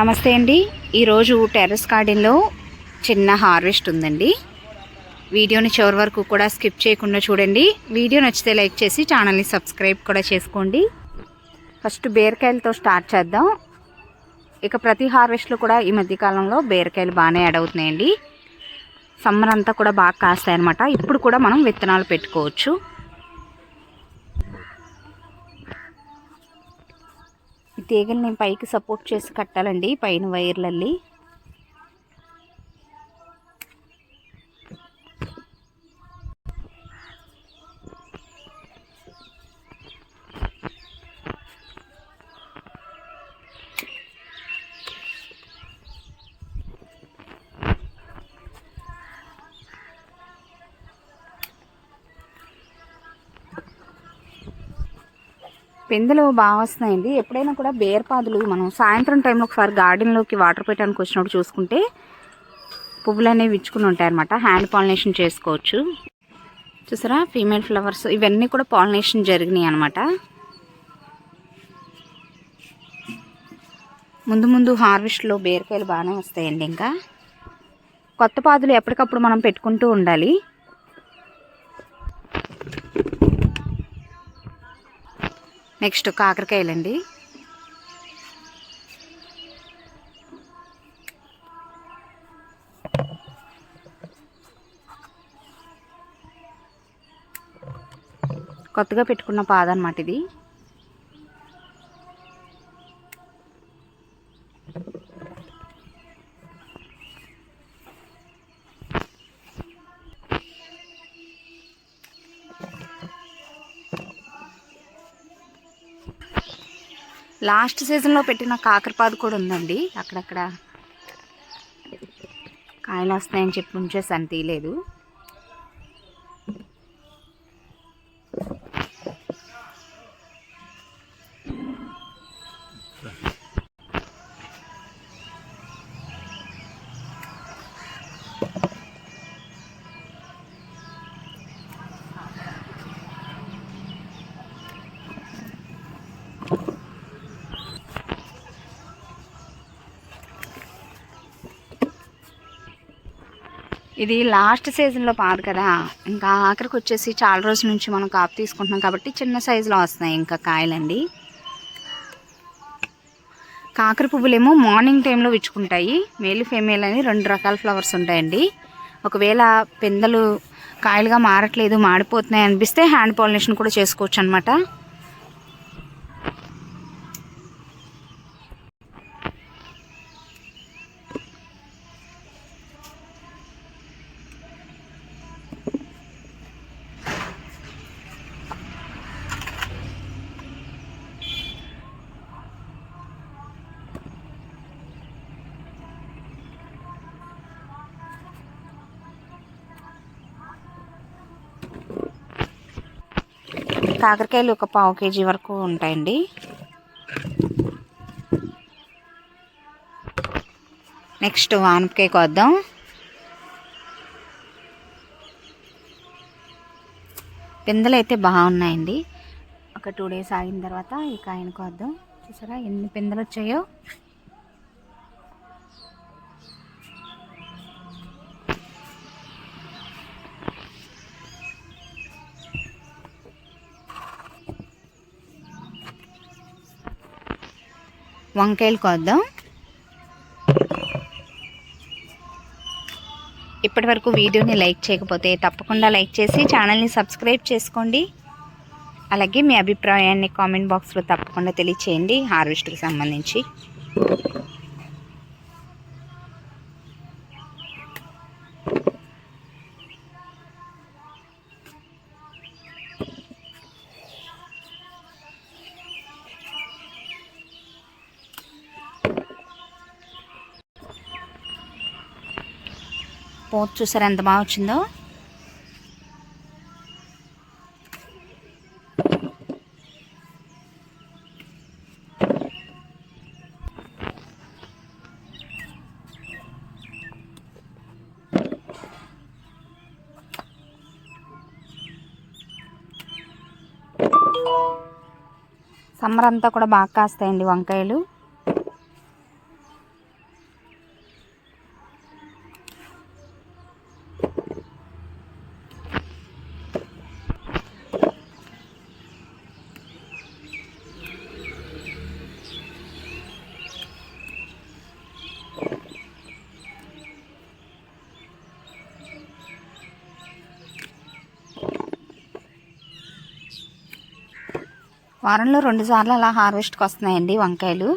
నమస్తే అండి. ఈరోజు టెర్రస్ గార్డెన్లో చిన్న హార్వెస్ట్ ఉందండి. వీడియోని చివరి వరకు కూడా స్కిప్ చేయకుండా చూడండి. వీడియో నచ్చితే లైక్ చేసి ఛానల్ని సబ్స్క్రైబ్ కూడా చేసుకోండి. ఫస్ట్ బీరకాయలతో స్టార్ట్ చేద్దాం. ఇక ప్రతి హార్వెస్ట్లో కూడా ఈ మధ్యకాలంలో బీరకాయలు బాగానే యాడ్ అవుతున్నాయండి. సమ్మర్ అంతా కూడా బాగా కాస్తాయి అనమాట ఇప్పుడు కూడా మనం విత్తనాలు పెట్టుకోవచ్చు. ఈ తీగల్ని పైకి సపోర్ట్ చేసి కట్టాలండి పైన వైర్లల్లి. పిందెలు బాగా వస్తున్నాయండి. ఎప్పుడైనా కూడా బేర్పాదులు మనం సాయంత్రం టైంలో ఒకసారి గార్డెన్లోకి వాటర్ పెట్టడానికి వచ్చినప్పుడు చూసుకుంటే పువ్వులు అనేవి ఇచ్చుకుని ఉంటాయన్నమాట. హ్యాండ్ పాలినేషన్ చేసుకోవచ్చు. చూసారా? ఫీమేల్ ఫ్లవర్స్ ఇవన్నీ కూడా పాలినేషన్ జరిగినాయి అనమాట ముందు ముందు హార్వెస్ట్లో బీరకాయలు బాగానే వస్తాయండి ఇంకా. కొత్త పాదులు ఎప్పటికప్పుడు మనం పెట్టుకుంటూ ఉండాలి. నెక్స్ట్ కాకరకాయలండి. కొత్తగా పెట్టుకున్న పాద అనమాట ఇది. లాస్ట్ సీజన్లో పెట్టిన కాకరపాదు కూడా ఉందండి. అక్కడక్కడ కాయలు వస్తాయని చెప్పి ఉంచేసాను తీయలేదు. ఇది లాస్ట్ సీజన్లో పాదు కదా. ఇంకా ఆఖరికి వచ్చేసి చాలా రోజుల నుంచి మనం కాపు తీసుకుంటున్నాం కాబట్టి చిన్న సైజులో వస్తున్నాయి ఇంకా కాయలండి. కాకర పువ్వులేమో మార్నింగ్ టైంలో విచ్చుకుంటాయి. మేల్ ఫీమేల్ అని రెండు రకాల ఫ్లవర్స్ ఉంటాయండి. ఒకవేళ పిందెలు కాయలుగా మారట్లేదు మాడిపోతున్నాయి అనిపిస్తే హ్యాండ్ పాలినేషన్ కూడా చేసుకోవచ్చు అనమాట కాకరకాయలు ఒక పావు కేజీ వరకు ఉంటాయండి. నెక్స్ట్ వానపకాయకు కోద్దాం. పిందెలు అయితే బాగున్నాయండి. ఒక టూ డేస్ ఆగిన తర్వాత ఈ కాయను కోద్దాం. చూసారా ఎన్ని పిందెలు వచ్చాయో వంకాయలు కోద్దాం. ఇప్పటి వరకు వీడియోని లైక్ చేయకపోతే తప్పకుండా లైక్ చేసి ఛానల్ని సబ్స్క్రైబ్ చేసుకోండి. అలాగే మీ అభిప్రాయాన్ని కామెంట్ బాక్స్లో తప్పకుండా తెలియచేయండి. హార్వెస్ట్కి సంబంధించి. పోత్ చూసారా? ఎంత బాగా వచ్చిందో? సమ్మర్ అంతా కూడా బాగా కాస్తాయండి వంకాయలు. వారంలో రెండుసార్లు అలా హార్వెస్ట్కి వస్తున్నాయండి వంకాయలు.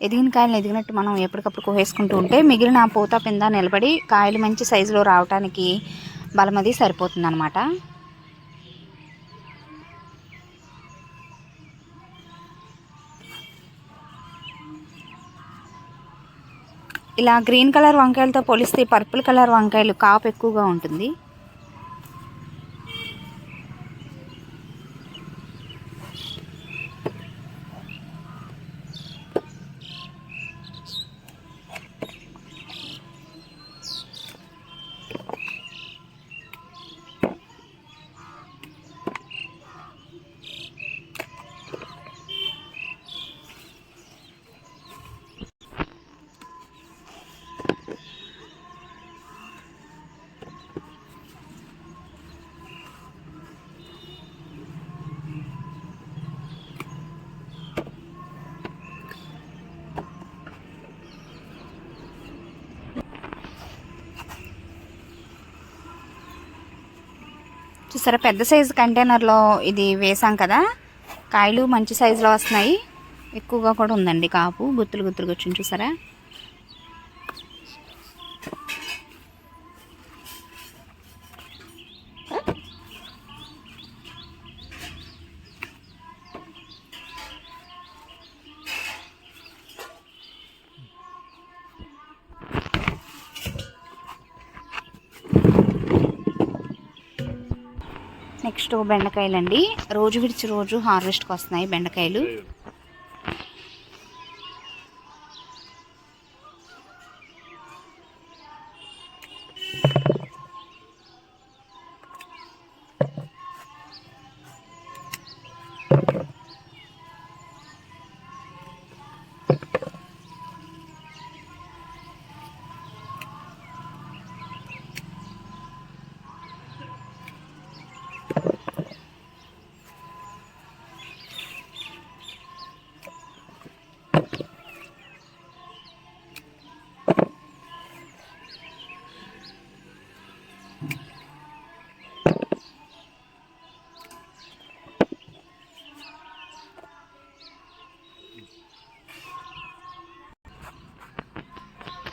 ఎదిగిన కాయలు ఎదిగినట్టు మనం ఎప్పటికప్పుడు కోసేసుకుంటూ ఉంటే మిగిలిన పూత పింద నిలబడి కాయలు మంచి సైజులో రావడానికి బలం అది ఇలా గ్రీన్ కలర్ వంకాయలతో పోలిస్తే పర్పుల్ కలర్ వంకాయలు కాపు ఎక్కువగా ఉంటుంది. చూసారా పెద్ద సైజు కంటైనర్లో ఇది వేసాం కదా. కాయలు మంచి సైజులో వస్తున్నాయి. ఎక్కువగా కూడా ఉందండి కాపు. గుత్తులు గుత్తులుగా వచ్చింది చూసారా? స్టవ్ బెండకాయలు అండి రోజు విడిచి రోజు హార్వెస్ట్కి వస్తున్నాయి బెండకాయలు.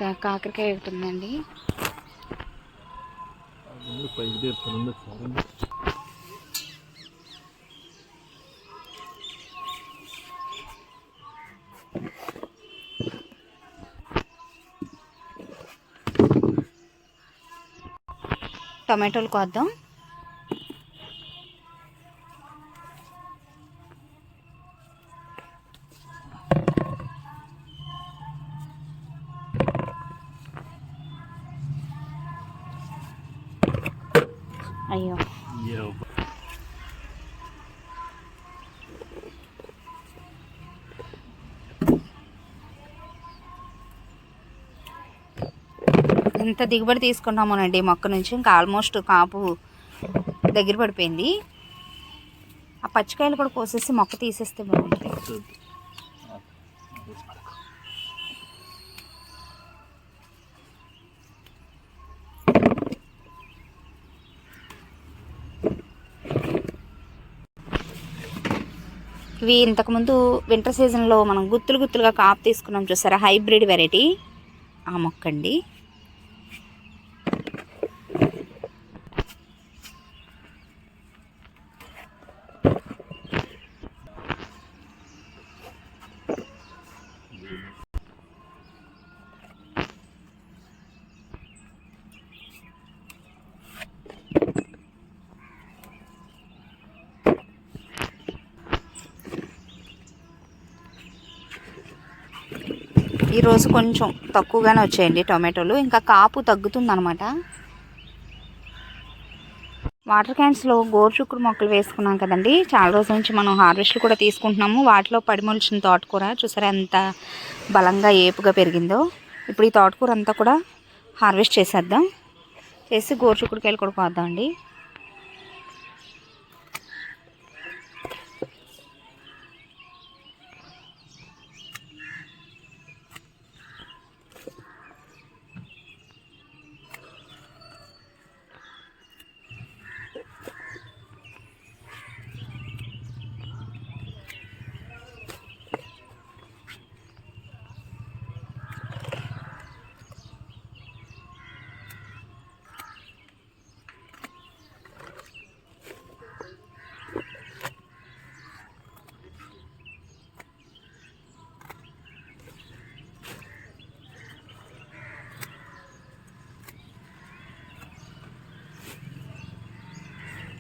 కాకరకాయ ఒకటి ఉందండి. టమాటోలు కోద్దాం. ఇంత దిగుబడి తీసుకున్నామోనండి మొక్క నుంచి. ఇంకా ఆల్మోస్ట్ కాపు దగ్గర పడిపోయింది. ఆ పచ్చికాయలు కూడా కోసేసి మొక్క తీసేస్తే బాగుంటుంది. ఇవి ఇంతకుముందు వింటర్ సీజన్లో మనం గుత్తులు గుత్తులుగా కాపు తీసుకున్నాం చూసారా? హైబ్రిడ్ వెరైటీ ఆ మొక్క అండి ఈరోజు కొంచెం తక్కువగానే వచ్చాయండి టొమాటోలు. ఇంకా కాపు తగ్గుతుందనమాట వాటర్ క్యాన్స్లో గోరుచుక్కుడు మొక్కలు వేసుకున్నాం కదండి. చాలా రోజుల నుంచి మనం హార్వెస్ట్లు కూడా తీసుకుంటున్నాము. వాటిలో పడిమొలిచిన తోటకూర చూసారా ఎంత బలంగా ఏపుగా పెరిగిందో. ఇప్పుడు ఈ తోటకూర అంతా కూడా హార్వెస్ట్ చేసేద్దాం. చేసి గోరుచుక్కుడుకాయలు కూడా కోద్దాం అండి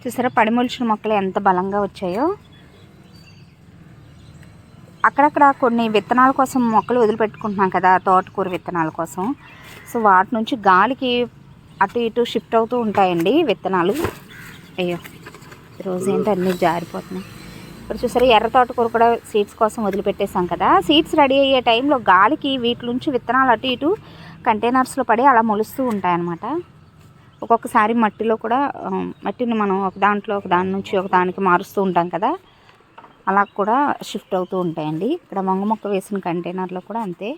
చూసారా పడిమొలిచిన మొక్కలు ఎంత బలంగా వచ్చాయో? అక్కడక్కడ కొన్ని విత్తనాల కోసం మొక్కలు వదిలిపెట్టుకుంటున్నాం కదా తోటకూర విత్తనాల కోసం. సో వాటి నుంచి గాలికి అటు ఇటు షిఫ్ట్ అవుతూ ఉంటాయండి విత్తనాలు. అయ్యో రోజు ఏంటో అన్నీ జారిపోతున్నాయి. ఇప్పుడు చూసారా ఎర్ర తోటకూర కూడా సీడ్స్ కోసం వదిలిపెట్టేసాం కదా. సీడ్స్ రెడీ అయ్యే టైంలో గాలికి వీటి నుంచి విత్తనాలు అటు ఇటు కంటైనర్స్లో పడి అలా మొలుస్తూ ఉంటాయన్నమాట. ఒక్కొక్కసారి మట్టిలో కూడా మట్టిని మనం ఒక దాంట్లో ఒక దాని నుంచి ఒక దానికి మారుస్తూ ఉంటాం కదా. అలా కూడా షిఫ్ట్ అవుతూ ఉంటాయండి. ఇక్కడ వంగ మొక్క వేసిన కంటైనర్లో కూడా అంతే.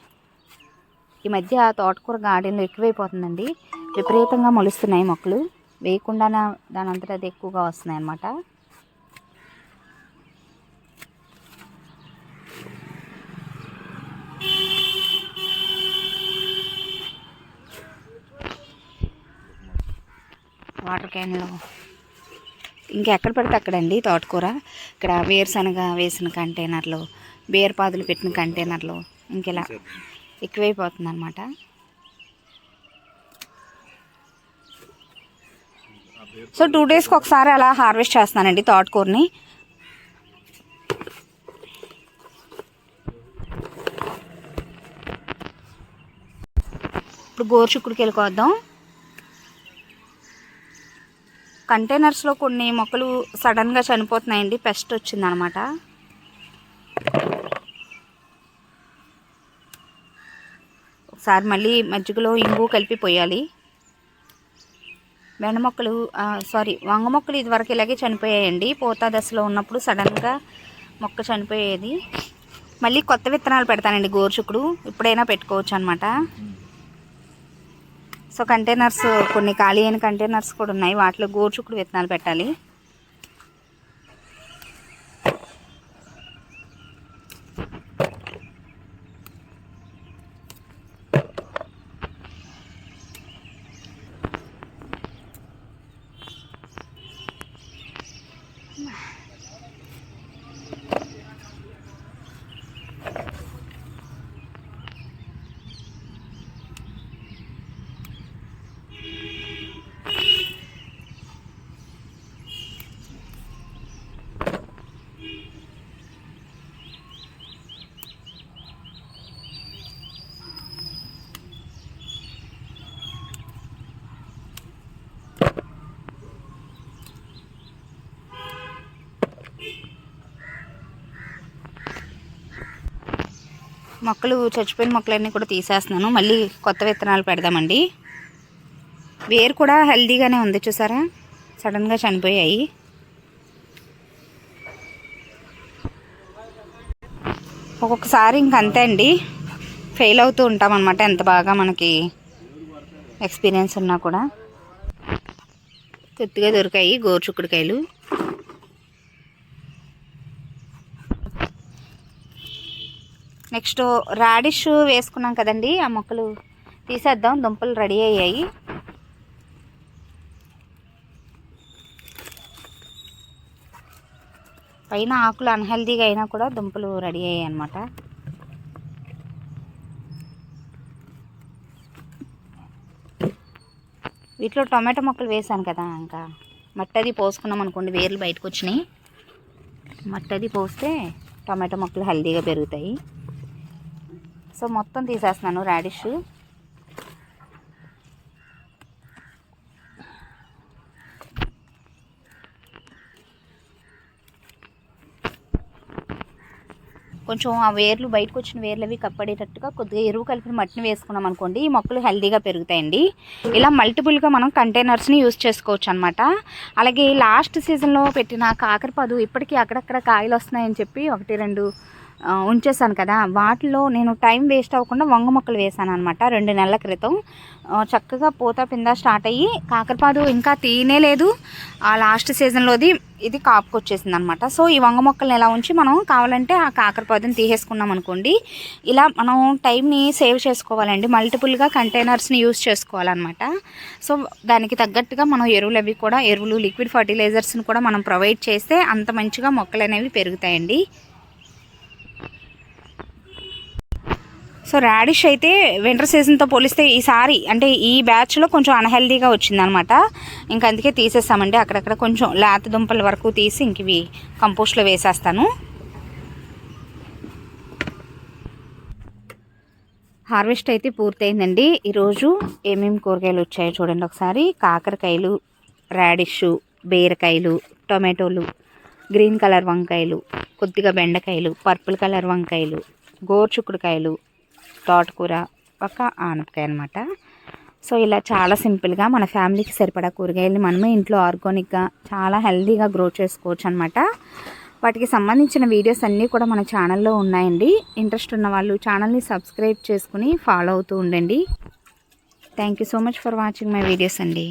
ఈ మధ్య తోటకూర గార్డెన్లో ఎక్కువైపోతుందండి. విపరీతంగా మొలుస్తున్నాయి మొక్కలు. వేయకుండా దాని అంతటా అది ఎక్కువగా వస్తున్నాయి అన్నమాట వాటర్ క్యాన్లో. ఇంకెక్కడ పడితే అక్కడండి తోటకూర. ఇక్కడ వేరుశనగ వేసిన కంటైనర్లు బీరపాదులు పెట్టిన కంటైనర్లు ఇంకెలా ఎక్కువైపోతుంది అనమాట సో టూ డేస్కి ఒకసారి అలా హార్వెస్ట్ చేస్తానండి తోటకూరని. ఇప్పుడు గోరుచుక్కుడికి వెళ్ళిపోద్దాం కంటైనర్స్లో కొన్ని మొక్కలు సడన్గా చనిపోతున్నాయండి. పెస్ట్ వచ్చిందనమాట. ఒకసారి మళ్ళీ మజ్జిగలో ఇంగు కలిపి పోయాలి. బెండ మొక్కలు సారీ వంగ మొక్కలు ఇదివరకు ఇలాగే చనిపోయాయండి. పోతా దశలో ఉన్నప్పుడు సడన్గా మొక్క చనిపోయేది. మళ్ళీ కొత్త విత్తనాలు పెడతానండి గోరుచుకుడు ఇప్పుడైనా పెట్టుకోవచ్చు అనమాట సో కంటైనర్స్ కొన్ని ఖాళీ అయిన కంటైనర్స్ కూడా ఉన్నాయి. వాటిలో గోరుచుక్కుడు విత్తనాలు పెట్టాలి. మొక్కలు చచ్చిపోయిన మొక్కలన్నీ కూడా తీసేస్తున్నాను. మళ్ళీ కొత్త విత్తనాలు పెడదామండి. వేరు కూడా హెల్దీగానే ఉంది చూసారా? సడన్గా చనిపోయాయి. ఒక్కొక్కసారి ఇంక అంతే అండి. ఫెయిల్ అవుతూ ఉంటాం ఎంత బాగా మనకి ఎక్స్పీరియన్స్ ఉన్నా కూడా. కొద్దిగా దొరికాయి గోరుచుక్కుడుకాయలు నెక్స్ట్ రాడిష్ వేసుకున్నాం కదండి ఆ మొక్కలు తీసేద్దాం దుంపలు రెడీ అయ్యాయి. పైన ఆకులు అన్హెల్దీగా అయినా కూడా దుంపలు రెడీ అయ్యాయి అనమాట వీటిలో టొమాటో మొక్కలు వేసాను కదా ఇంకా మట్టి అది పోసుకున్నాం అనుకోండి వేర్లు బయటకు వచ్చినాయి. మట్టది అది పోస్తే టొమాటో మొక్కలు హెల్దీగా పెరుగుతాయి. సో మొత్తం తీసేస్తున్నాను రాడిష్ కొంచెం ఆ వేర్లు బయటకు వచ్చిన వేర్లు అవి కప్పడేటట్టుగా కొద్దిగా ఎరువు కలిపిన మట్టిని వేసుకున్నాం అనుకోండి ఈ మొక్కలు హెల్దీగా పెరుగుతాయండి. ఇలా మల్టిపుల్గా మనం కంటైనర్స్ని యూస్ చేసుకోవచ్చు అనమాట అలాగే లాస్ట్ సీజన్లో పెట్టిన కాకరపాదు ఇప్పటికీ అక్కడక్కడ కాయలు వస్తున్నాయని చెప్పి ఒకటి రెండు ఉంచేసాను కదా. వాటిలో నేను టైం వేస్ట్ అవ్వకుండా వంగ మొక్కలు వేసాను అనమాట రెండు నెలల క్రితం. చక్కగా పూత పింద స్టార్ట్ అయ్యి కాకరపాదు ఇంకా తీనే లేదు. ఆ లాస్ట్ సీజన్లోది ఇది కాపుకొచ్చేసింది అనమాట సో ఈ వంగ మొక్కల్ని ఎలా ఉంచి మనం కావాలంటే ఆ కాకరపాదుని తీసేసుకున్నాం అనుకోండి. ఇలా మనం టైంని సేవ్ చేసుకోవాలండి. మల్టిపుల్గా కంటైనర్స్ని యూస్ చేసుకోవాలన్నమాట. సో దానికి తగ్గట్టుగా మనం ఎరువులు అవి కూడా ఎరువులు లిక్విడ్ ఫర్టిలైజర్స్ని కూడా మనం ప్రొవైడ్ చేస్తే అంత మంచిగా మొక్కలు అనేవి పెరుగుతాయండి. సో రాడిష్ అయితే వింటర్ సీజన్తో పోలిస్తే ఈసారి అంటే ఈ బ్యాచ్లో కొంచెం అన్హెల్దీగా వచ్చిందనమాట ఇంకా అందుకే తీసేస్తామండి. అక్కడక్కడ కొంచెం లేత దుంపల వరకు తీసి ఇంక ఇవి కంపోస్ట్లో వేసేస్తాను. హార్వెస్ట్ అయితే పూర్తయిందండి. ఈరోజు ఏమేమి కూరగాయలు వచ్చాయో చూడండి ఒకసారి. కాకరకాయలు రాడిష్ బీరకాయలు టొమాటోలు గ్రీన్ కలర్ వంకాయలు కొద్దిగా బెండకాయలు పర్పుల్ కలర్ వంకాయలు గోరుచుక్కుడుకాయలు తోటకూర ఒక ఆనపకాయ అనమాట సో ఇలా చాలా సింపుల్గా మన ఫ్యామిలీకి సరిపడా కూరగాయలు మనమే ఇంట్లో ఆర్గానిక్గా చాలా హెల్తీగా గ్రో చేసుకోవచ్చు అనమాట వాటికి సంబంధించిన వీడియోస్ అన్నీ కూడా మన ఛానల్లో ఉన్నాయండి. ఇంట్రెస్ట్ ఉన్న వాళ్ళు ఛానల్ని సబ్స్క్రైబ్ చేసుకుని ఫాలో అవుతూ ఉండండి. Thank you so much for watching my videos అండి.